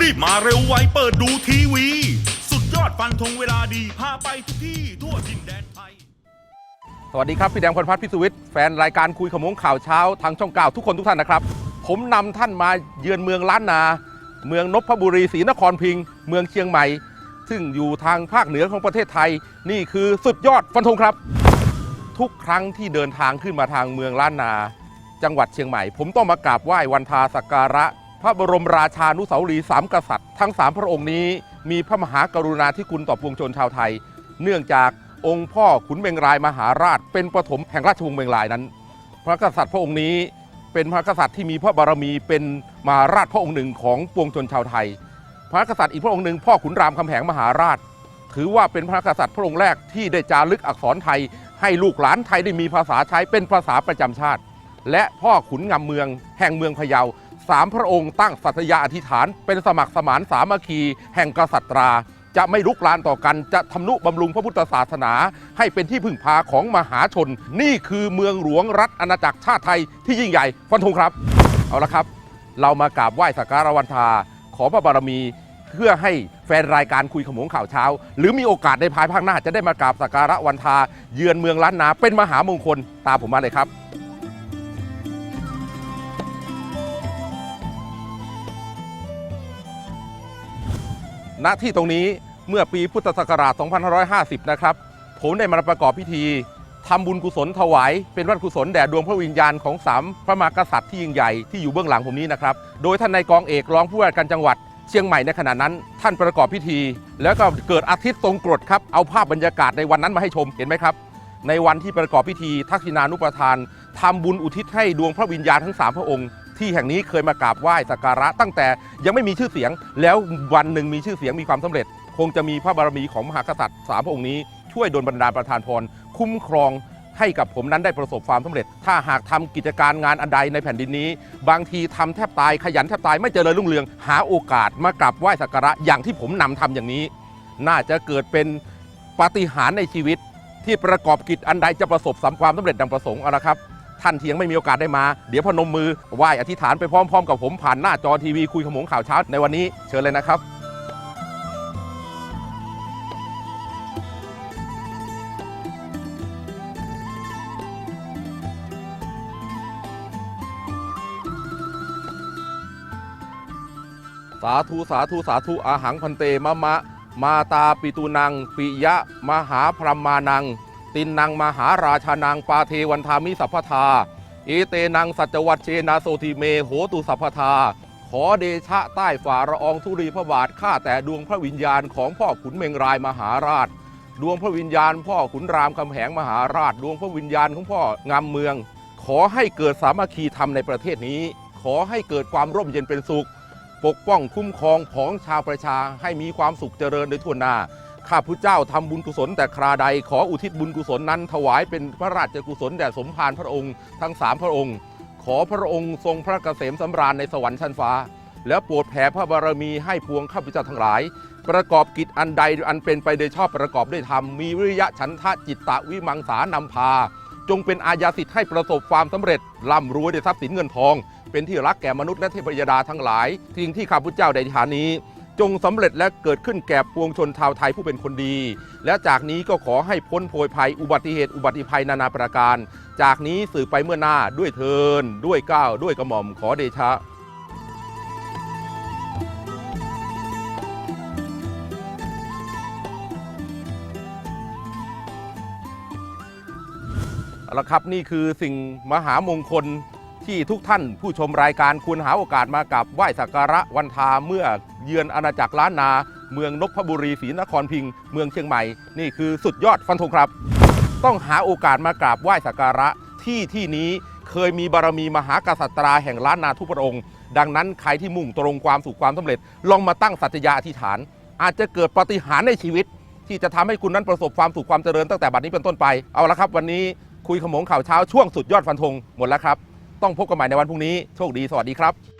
รีบมาเร็วไวเปิดดูทีวี สุดยอดฟันธงเวลาดีพาไปทุกที่ทั่วดินแดนไทย สวัสดีครับ พี่แดงพลพัฒน์พิสุวิทย์แฟนรายการคุยขโมงข่าวเช้าทางช่องเก้าทุกคนทุกท่านนะครับ ผมนำท่านมาเยือนเมืองล้านนา เมืองนพบุรีศรีนครพิงค์เมืองเชียงใหม่ ซึ่งอยู่ทางภาคเหนือของประเทศไทย นี่คือสุดยอดฟันธงครับ ทุกครั้งที่เดินทางขึ้นมาทางเมืองล้านนา จังหวัดเชียงใหม่ ผมต้องมากราบไหว้วันทาสักการะ พระบรมราชานุสาวรีสามกษัตริย์ ทั้งสามพระองค์นี้มีพระมหากรุณาธิคุณต่อปวงชนชาวไทย เนื่องจากองค์พ่อขุนเมงรายมหาราช เป็นปฐมแห่งราชวงศ์เมงรายนั้น พระกษัตริย์พระองค์นี้เป็นพระกษัตริย์ที่มีพระบารมีเป็นมหาราชพระองค์หนึ่งของปวงชนชาวไทย พระกษัตริย์อีกพระองค์หนึ่งพ่อขุนรามคำแหงมหาราช ถือว่าเป็นพระกษัตริย์พระองค์แรกที่ได้จารึกอักษรไทย ให้ลูกหลานไทยได้มีภาษาใช้เป็นภาษาประจำชาติ และพ่อขุนงำเมืองแห่งเมืองพะเยา สามพระองค์ตั้งสัตยาอธิษฐาน เป็นสมัครสมานสามัคคี แห่งกษัตราจะไม่ลุกลานต่อกันจะทำนุบำรุงพระพุทธศาสนา ให้เป็นที่พึ่งพาของมหาชน นี่คือเมืองหลวงรัฐอาณาจักรชาติไทยที่ยิ่งใหญ่ฟันธงครับ เอาละครับ เรามากราบไหว้สักการะวันทา ขอพระบารมี เพื่อให้แฟนรายการคุยขมงข่าวเช้า หรือมีโอกาสในภายภาคหน้าจะได้มากราบสักการะวันทา เยือนเมืองล้านนาเป็นมหามงคลตามผมมาเลยครับ ณที่ตรงนี้เมื่อปีพุทธศักราช 2550 นะครับ ผมได้มาประกอบพิธีทำบุญกุศลถวาย เป็นวัดกุศลแด่ดวงพระวิญญาณของสามพระมหากษัตริย์ที่ยิ่งใหญ่ที่อยู่เบื้องหลังผมนี้นะครับ โดยท่านนายกองเอกรองผู้ว่าการจังหวัดเชียงใหม่ในขณะนั้น ท่านประกอบพิธี แล้วก็เกิดอาทิตย์ทรงกรดครับเอาภาพบรรยากาศในวันนั้นมาให้ชมเห็นไหมครับ ในวันที่ประกอบพิธีทักษิณานุปทานทำบุญอุทิศให้ดวงพระวิญญาณทั้งสามพระองค์ ที่แห่งนี้เคยมากราบไหว้สักการะตั้งแต่ยังไม่มีชื่อเสียง แล้ววันหนึ่งมีชื่อเสียงมีความสำเร็จ คงจะมีพระบารมีของมหากษัตริย์สามพระองค์นี้ช่วยดลบันดาลประทานพรคุ้มครองให้กับผมนั้นได้ประสบความสำเร็จ ถ้าหากทำกิจการงานอันใดในแผ่นดินนี้ บางทีทำแทบตายขยันแทบตายไม่เจริญรุ่งเรือง หาโอกาสมากราบไหว้สักการะอย่างที่ผมนำทำอย่างนี้ น่าจะเกิดเป็นปาฏิหาริย์ในชีวิต ที่ประกอบกิจอันใดจะประสบสำความสำเร็จดังประสงค์เอาละครับ ท่านที่ยังไม่มีโอกาสได้มา เดี๋ยวพนมมือไหว้อธิษฐานไปพร้อม ๆ กับผมผ่านหน้าจอทีวีคุยขมงข่าวเช้าในวันนี้เชิญเลยนะครับสาธุ สาธุ สาธุอาหังพันเตมะมะ มาตาปิตุนัง ปิยะ มหาพรหมานัง ตินนังมหาราชานังปาเทวันทามิสัพพทา เอเตนังสัจวัตเชนาโสติเมโหตุสัพพทา ขอเดชะใต้ฝ่าละอองธุรีพระบาทข้าแต่ดวงพระวิญญาณของพ่อขุนเมงรายมหาราช ดวงพระวิญญาณ พ่อขุนรามคำแหงมหาราช ดวงพระวิญญาณของพ่องามเมือง ขอให้เกิดสามัคคีธรรมในประเทศนี้ ขอให้เกิดความร่มเย็นเป็นสุข ปกป้องคุ้มครองของชาวประชาให้มีความสุขเจริญโดยทั่วหน้า ข้าพุทธเจ้าทำบุญกุศลแต่คราใดขออุทิศบุญกุศลนั้นถวายเป็นพระราชกุศลแด่สมภารพระองค์ทั้งสามพระองค์ ขอพระองค์ทรงพระเกษมสำราญในสวรรค์ชั้นฟ้า แล้วโปรดแผ่พระบารมีให้พวงข้าพเจ้าทั้งหลาย ประกอบกิจอันใดอันเป็นไปโดยชอบประกอบด้วยธรรมมีวิริยะฉันทะจิตตะวิมังสานำพา จงเป็นอาญาสิทธิ์ให้ประสบความสำเร็จร่ำรวยด้วยทรัพย์สินเงินทอง เป็นที่รักแก่มนุษย์และเทพยดาทั้งหลายสิ่งที่ข้าพุทธเจ้าได้ฐานนี้ จงสำเร็จและเกิดขึ้นแก่ปวงชนชาวไทยผู้เป็นคนดี และจากนี้ก็ขอให้พ้นโพยภัยอุบัติเหตุอุบัติภัยนานาประการ จากนี้สืบไปเมื่อหน้าด้วยเทินด้วยก้าวด้วยกระหม่อมขอเดชะเอาละครับนี่คือสิ่งมหามงคล ที่ทุกท่านผู้ชมรายการควรหาโอกาสมากับไหว้สักการะวันทาเมื่อเยือนอาณาจักรล้านนา เมืองนพบุรีศรีนครพิงค์เมืองเชียงใหม่ นี่คือสุดยอดฟันธงครับ ต้องหาโอกาสมากราบไหว้สักการะที่ที่นี้เคยมีบารมีมหากษัตราแห่งล้านนาทุกพระองค์ ดังนั้นใครที่มุ่งตรงความสุขความสำเร็จ ลองมาตั้งสัจยาอธิษฐาน อาจจะเกิดปฏิหารในชีวิต ที่จะทำให้คุณนั้นประสบความสุขความเจริญตั้งแต่บัดนี้เป็นต้นไป เอาละครับ วันนี้คุยขมงข่าวเช้าช่วงสุดยอดฟันธงหมดแล้วครับ ต้องพบกันใหม่ในวันพรุ่งนี้โชคดีสวัสดีครับ